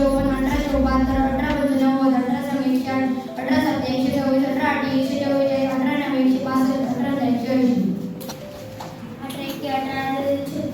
चौपन्न अठारह चौबाहत्तर अठारह पंचानव्वद अठारह सत्याऐंशी अठारह सत्याऐंशी चौबीस अठारह अठ्ठ्याऐंशी चौवेचाळीस अठरा नव्याऐंशी पासष्ट अठरा त्र्याऐंशी ऐंशी अठरा एक अठरा